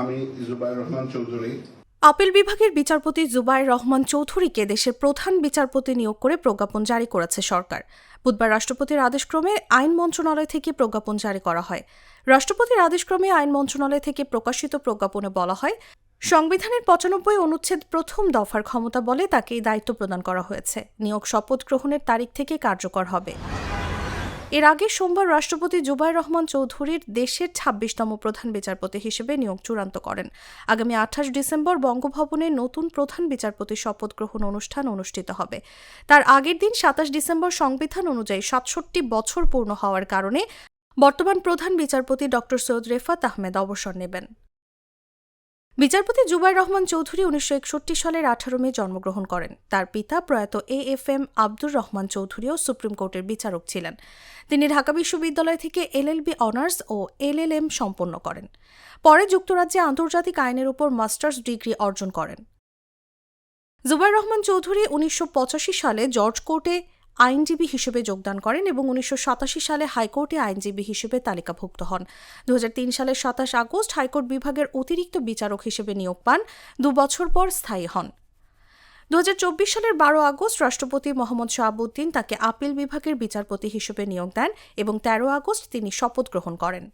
আমি জুবাইর রহমান চৌধুরী। আপিল বিভাগের বিচারপতি জুবাইর রহমান চৌধুরীকে দেশের প্রধান বিচারপতি নিয়োগ করে প্রজ্ঞাপন জারি করেছে সরকার। বুধবার রাষ্ট্রপতির আদেশক্রমে আইন মন্ত্রণালয় থেকে প্রজ্ঞাপন জারি করা হয়। রাষ্ট্রপতির আদেশক্রমে আইন মন্ত্রণালয় থেকে প্রকাশিত প্রজ্ঞাপনে বলা হয়, সংবিধানের পঁচানব্বই অনুচ্ছেদ প্রথম দফার ক্ষমতা বলে তাকে এই দায়িত্ব প্রদান করা হয়েছে। নিয়োগ শপথ গ্রহণের তারিখ থেকে কার্যকর হবে। এর আগে সোমবার রাষ্ট্রপতি জুবাইর রহমান চৌধুরীর দেশের ছাব্বিশতম প্রধান বিচারপতি হিসেবে নিয়োগ চূড়ান্ত করেন। আগামী আঠাশ ডিসেম্বর বঙ্গভবনে নতুন প্রধান বিচারপতি শপথ গ্রহণ অনুষ্ঠান অনুষ্ঠিত হবে। তার আগের দিন সাতাশ ডিসেম্বর সংবিধান অনুযায়ী সাতষট্টি বছর পূর্ণ হওয়ার কারণে বর্তমান প্রধান বিচারপতি ড সৈয়দ রেফাত আহমেদ অবসর নেবেন। বিচারপতি জুবাইর রহমান চৌধুরী উনিশশো একষট্টি সালের আঠারো মে জন্মগ্রহণ করেন। তার পিতা প্রয়াত A F M Abdur Rahman চৌধুরীও supreme কোর্টের বিচারক ছিলেন। তিনি ঢাকা বিশ্ববিদ্যালয় থেকে এলএলবি অনার্স ও এলএলএম সম্পন্ন করেন। পরে যুক্তরাজ্যে আন্তর্জাতিক আইনের উপর মাস্টার্স ডিগ্রি অর্জন করেন। জুবাইর রহমান চৌধুরী উনিশশো পঁচাশি সালে জর্জ কোর্টে আইনজীবী হিসেবে যোগদান করেন এবং উনিশশো সাতাশি সালে হাইকোর্টে আইনজীবী হিসেবে তালিকাভুক্ত হন। দু হাজার তিন সালের সাতাশ আগস্ট হাইকোর্ট বিভাগের অতিরিক্ত বিচারক হিসেবে নিয়োগ পান, দু বছর পর স্থায়ী হন। দু হাজার চব্বিশ সালের বারো আগস্ট রাষ্ট্রপতি মোহাম্মদ শাহাবুদ্দিন তাকে আপিল বিভাগের বিচারপতি হিসেবে নিয়োগ দেন এবং তেরো আগস্ট তিনি শপথ গ্রহণ করেন।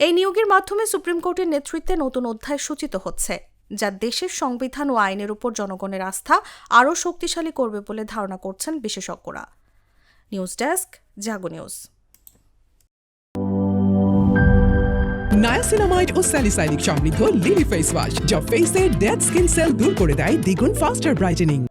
এই নিয়োগের মাধ্যমে সুপ্রিম কোর্টের নেতৃত্বে নতুন অধ্যায় সূচিত হচ্ছে। যা দেশের সংবিধান ও আইনের উপর জনগণের আস্থা আরও শক্তিশালী করবে বলে ধারণা করছেন বিশেষজ্ঞরা। News desk, Jago news. Niacinamide ও স্যালিসাইনিক সমৃদ্ধ লিলি ফেস ওয়াশ, যা ফেসের ডেড স্কিন সেল দূর করে দেয় দ্বিগুণ ফাস্টার ব্রাইটেনিং